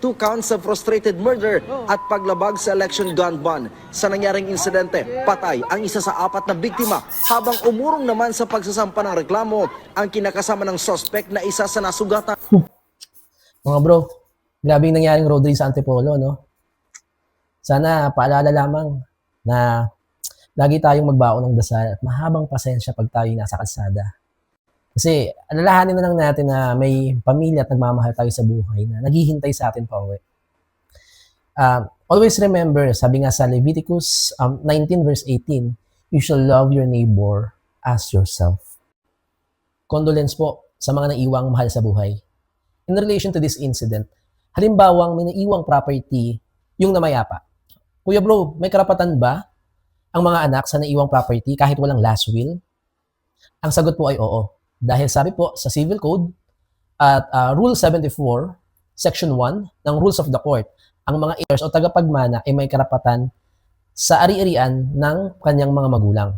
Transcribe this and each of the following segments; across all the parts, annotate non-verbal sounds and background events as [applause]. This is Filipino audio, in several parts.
two counts of frustrated murder at paglabag sa election gun ban. Sa nangyaring insidente, patay ang isa sa apat na biktima habang umurong naman sa pagsasampa ng reklamo ang kinakasama ng suspect na isa sa nasugatan. [laughs] Mga bro, grabe yung nangyaring road race sa Antipolo, no? Sana paalala lamang na lagi tayong magbaon ng dasal at mahabang pasensya pag tayo nasa kalsada. Kasi alalahanin na lang natin na may pamilya at nagmamahal tayo sa buhay na naghihintay sa atin pa uwi. Um, always remember, sabi nga sa Leviticus um, 19 verse 18, you shall love your neighbor as yourself. Condolence po sa mga naiwang mahal sa buhay in relation to this incident, halimbawang may naiwang property yung namayapa. Kuya bro, may karapatan ba ang mga anak sa naiwang property kahit walang last will? Ang sagot po ay oo. Dahil sabi po sa Civil Code at uh, Rule 74, Section 1 ng Rules of the Court, ang mga heirs o tagapagmana ay may karapatan sa ari-arian ng kanyang mga magulang.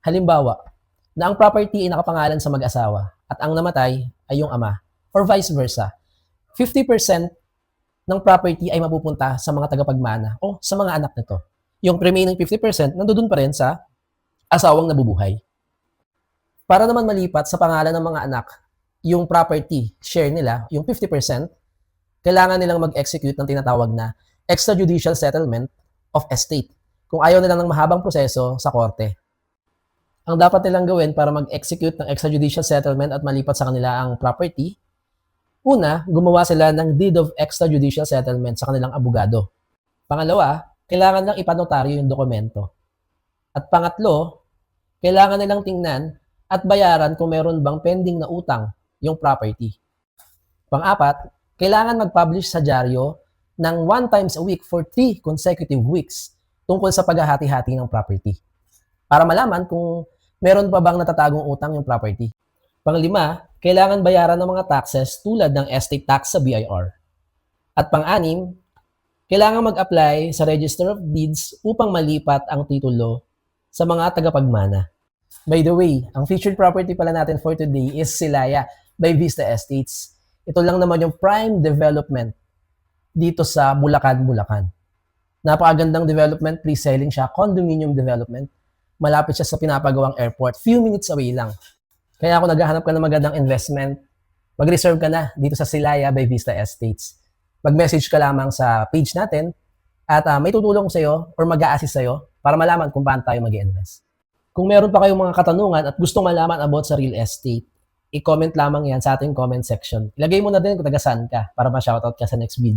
Halimbawa, na ang property ay nakapangalan sa mag-asawa at ang namatay ay yung ama or vice versa. 50% ng property ay mapupunta sa mga tagapagmana o sa mga anak nito. Yung remaining 50% nandoon pa rin sa asawang nabubuhay. Para naman malipat sa pangalan ng mga anak, yung property share nila, yung 50%, kailangan nilang mag-execute ng tinatawag na extrajudicial settlement of estate. Kung ayaw nila ng mahabang proseso sa korte. Ang dapat nilang gawin para mag-execute ng extrajudicial settlement at malipat sa kanila ang property, Una, gumawa sila ng deed of extrajudicial settlement sa kanilang abogado. Pangalawa, kailangan lang ipanotaryo yung dokumento. At pangatlo, kailangan nilang tingnan at bayaran kung meron bang pending na utang yung property. Pang-apat, kailangan mag-publish sa dyaryo ng one times a week for three consecutive weeks tungkol sa paghahati-hati ng property. Para malaman kung meron pa bang natatagong utang yung property. Panglima, kailangan bayaran ng mga taxes tulad ng estate tax sa BIR. At pang-anim, kailangan mag-apply sa Register of Deeds upang malipat ang titulo sa mga tagapagmana. By the way, ang featured property pala natin for today is Silaya by Vista Estates. Ito lang naman yung prime development dito sa Bulacan, Bulacan. Napakagandang development, pre-selling siya, condominium development. Malapit siya sa pinapagawang airport. Few minutes away lang. Kaya kung naghahanap ka ng magandang investment, mag-reserve ka na dito sa Silaya by Vista Estates. Mag-message ka lamang sa page natin at ah, may tutulong sa iyo or mag assist sa iyo para malaman kung paano tayo mag invest Kung meron pa kayong mga katanungan at gustong malaman about sa real estate, i-comment lamang yan sa ating comment section. Ilagay mo na din kung taga saan ka para ma-shoutout ka sa next video.